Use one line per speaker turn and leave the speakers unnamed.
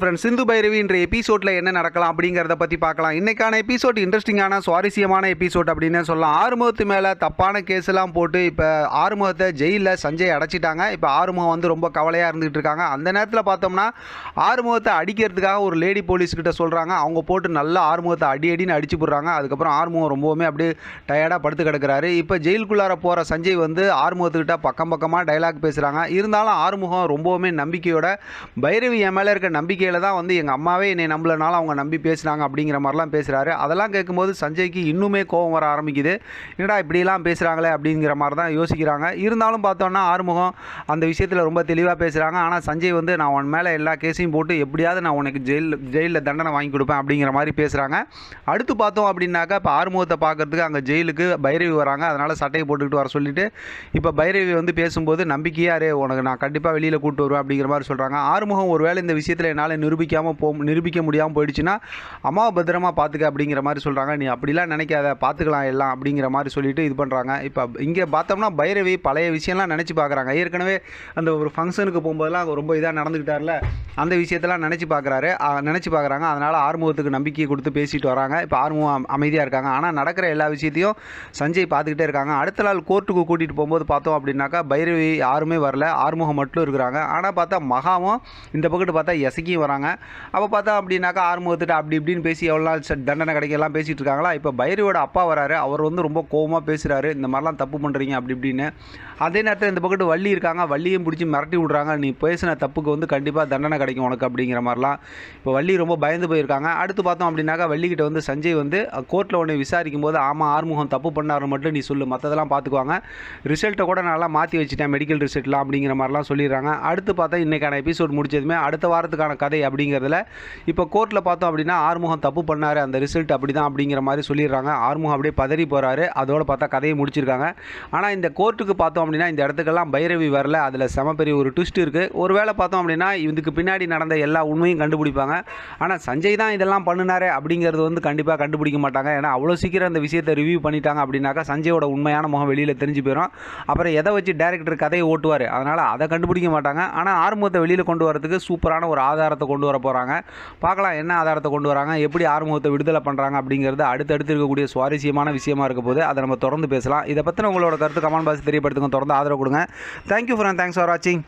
Friends Sindhu Bhairavi என்ற எபிசோடில் என்ன நடக்கலாம் அப்படிங்கிறத பற்றி பார்க்கலாம். இன்றைக்கான எபிசோட் இன்ட்ரெஸ்டிங்கான சுவாரஸ்யமான எபிசோட் அப்படின்னு சொல்லலாம். ஆறுமுகத்து மேலே தப்பான கேஸ்லாம் போட்டு இப்போ ஆறுமுகத்தை ஜெயிலில் சஞ்சய் அடைச்சிட்டாங்க. இப்போ ஆறுமுகம் வந்து ரொம்ப கவலையாக இருந்துகிட்டு இருக்காங்க. அந்த நேரத்தில் பார்த்தோம்னா ஆறுமுகத்தை அடிக்கிறதுக்காக ஒரு லேடி போலீஸ்கிட்ட சொல்கிறாங்க அவங்க போட்டு நல்லா ஆறுமுகத்தை அடி அடின்னு அடிச்சு போடுறாங்க. அதுக்கப்புறம் ஆறுமுகம் ரொம்பவுமே அப்படியே டயர்டாக படுத்து கிடக்கிறாரு. இப்போ ஜெயிலுக்குள்ளார போகிற சஞ்சய் வந்து ஆறுமுகத்துக்கிட்ட பக்கம் பக்கமாக டைலாக் பேசுகிறாங்க இருந்தாலும் ஆறுமுகம் ரொம்பவுமே நம்பிக்கையோட பைரவி என் மேலே இருக்க நம்பிக்கை நம்பிக்கையில் தான் வந்து எங்கள் அம்மாவே என்னை நம்பலனாலும் அவங்க நம்பி பேசுகிறாங்க அப்படிங்கிற மாதிரிலாம் பேசுகிறாரு அதெல்லாம் கேட்கும்போது சஞ்சய்க்கு இன்னுமே கோபம் வர ஆரம்பிக்குது. என்னடா இப்படிலாம் பேசுகிறாங்களே அப்படிங்கிற மாதிரி தான் யோசிக்கிறாங்க. இருந்தாலும் பார்த்தோன்னா ஆறுமுகம் அந்த விஷயத்தில் ரொம்ப தெளிவாக பேசுகிறாங்க ஆனால் சஞ்சய் வந்து நான் உன் மேலே எல்லா கேஸையும் போட்டு எப்படியாவது நான் உனக்கு ஜெயில் ஜெயிலில் தண்டனை வாங்கி கொடுப்பேன் அப்படிங்கிற மாதிரி பேசுகிறாங்க அடுத்து பார்த்தோம் அப்படின்னாக்கா இப்போ ஆறுமுகத்தை பார்க்குறதுக்கு அங்கே ஜெயிலுக்கு பைரவி வராங்க. அதனால் சட்டையை போட்டுக்கிட்டு வர சொல்லிட்டு இப்போ பைரவி வந்து பேசும்போது நம்பிக்கையாரே உனக்கு நான் கண்டிப்பாக வெளியில் கூட்டு வருவேன் அப்படிங்கிற மாதிரி சொல்கிறாங்க ஆறுமுகம் ஒருவேளை இந்த விஷயத்தில் என்னால் நிரூபிக்காமல் போ நிரூபிக்க முடியாமல் போயிடுச்சுன்னா அம்மாவை பத்திரமா பார்த்துக்க அப்படிங்கிற மாதிரி சொல்கிறாங்க நீ அப்படிலாம் நினைக்காத பார்த்துக்கலாம் எல்லாம் அப்படிங்கிற மாதிரி சொல்லிட்டு இது பண்ணுறாங்க இப்போ இங்கே பார்த்தோம்னா பைரவி பழைய விஷயம்லாம் நினச்சி பார்க்குறாங்க ஏற்கனவே அந்த ஒரு ஃபங்க்ஷனுக்கு போகும்போதெல்லாம் ரொம்ப இதாக நடந்துக்கிட்டார்ல அந்த விஷயத்தெல்லாம் நினச்சி பார்க்குறாரு நினச்சி பார்க்குறாங்க அதனால் ஆறுமுகத்துக்கு நம்பிக்கை கொடுத்து பேசிட்டு வராங்க. இப்போ ஆறுமுகம் அமைதியாக இருக்காங்க. ஆனால் நடக்கிற எல்லா விஷயத்தையும் சஞ்சய் பார்த்துக்கிட்டே இருக்காங்க. அடுத்த நாள் கோர்ட்டுக்கு கூட்டிகிட்டு போகும்போது பார்த்தோம் அப்படின்னாக்கா பைரவி யாருமே வரல. ஆறுமுகம் மட்டும் இருக்கிறாங்க. ஆனால் பார்த்தா மகாவும் இந்த பக்கத்து பார்த்தா எசக்கியும் வராங்க. அப்போ பார்த்தா அப்படின்னாக்கா ஆறுமுகத்திட்ட அப்படி இப்படின்னு பேசி எவ்வளோ நாள் தண்டனை கிடைக்கலாம் பேசிகிட்டு இருக்காங்களா? இப்போ பைரவியோட அப்பா வராரு. அவர் வந்து ரொம்ப கோபமாக பேசுகிறாரு இந்த மாதிரிலாம் தப்பு பண்ணுறீங்க அப்படி இப்படின்னு. அதே நேரத்தில் இந்த பக்கத்து வள்ளி இருக்காங்க. வள்ளியும் பிடிச்சி மிரட்டி விட்றாங்க. நீ பேசின தப்புக்கு வந்து கண்டிப்பாக தண்டனை கிடைக்கும் உனக்கு அப்படிங்கிற மாதிரிலாம். இப்போ வள்ளி ரொம்ப பயந்து போயிருக்காங்க. அடுத்து பார்த்தோம் அப்படின்னாக்கா வள்ளிக்கிட்ட வந்து சஞ்சய் வந்து கோர்ட்டில் உன்னை விசாரிக்கும் போது ஆமாம் ஆறுமுகம் தப்பு பண்ணாருன்னு மட்டும் நீ சொல்லு. மற்றதெல்லாம் பார்த்துக்குவாங்க ரிசல்ட்டை கூட நல்லா மாற்றி வச்சுட்டேன் மெடிக்கல் ரிசல்ட்லாம் அப்படிங்கிற மாதிரிலாம் சொல்லிடுறாங்க. அடுத்து பார்த்தா இன்றைக்கான எபிசோட் முடிச்சதுமே அடுத்த வாரத்துக்கான கதை அப்படிங்கிறதுல இப்போ கோர்ட்டில் பார்த்தோம் அப்படின்னா ஆறுமுகம் தப்பு பண்ணார் அந்த ரிசல்ட் அப்படி தான் அப்படிங்கிற மாதிரி சொல்லிடுறாங்க. ஆறுமுகம் அப்படியே பதறி போகிறாரு அதோட பார்த்தா கதையை முடிச்சிருக்காங்க. ஆனால் இந்த கோர்ட்டுக்கு பார்த்தோம் அப்படின்னா இந்த இடத்துக்கெல்லாம் பைரவி வரல. அதில் செம பெரிய ஒரு ட்விஸ்ட் இருக்குது ஒருவேளை பார்த்தோம் அப்படின்னா இதுக்கு பின்னாடி நடந்த எல்லா உண்மையும் கண்டுபிடிப்பாங்க. ஆனால் சஞ்சய் தான் இதெல்லாம் பண்ணினாரே அப்படிங்கிறது வந்து கண்டிப்பாக கண்டுபிடிக்க மாட்டாங்க. ஏன்னா அவ்வளோ சீக்கிரம் அந்த விஷயத்தை ரிவ்யூ பண்ணிட்டாங்க அப்படின்னாக்கா சஞ்சயோட உண்மையான முகம் வெளியில் தெரிஞ்சு போயிடும் அப்புறம் எதை வச்சு டேரக்டர் கதையை ஓட்டுவார்? அதனால் அதை கண்டுபிடிக்க மாட்டாங்க. ஆனால் ஆறுமுகத்தை வெளியில் கொண்டு வரதுக்கு சூப்பரான ஒரு ஆதாரத்தை கொண்டு வர போகிறாங்க பார்க்கலாம் என்ன ஆதாரத்தை கொண்டு வராங்க எப்படி ஆறுமுகத்தை விடுதலை பண்ணுறாங்க அப்படிங்கிறது அடுத்தடுத்து இருக்கக்கூடிய சுவாரஸ்யமான விஷயமா இருக்க போது அதை நம்ம தொடர்ந்து பேசலாம். இதை பற்றின உங்களோட கருத்து கமெண்ட் பாக்ஸ் தெரியப்படுத்துங்க. தொடர்ந்து ஆதரவு கொடுங்க. தேங்க்யூ ஃபார் தேங்க்ஸ் ஃபார் வாட்சிங்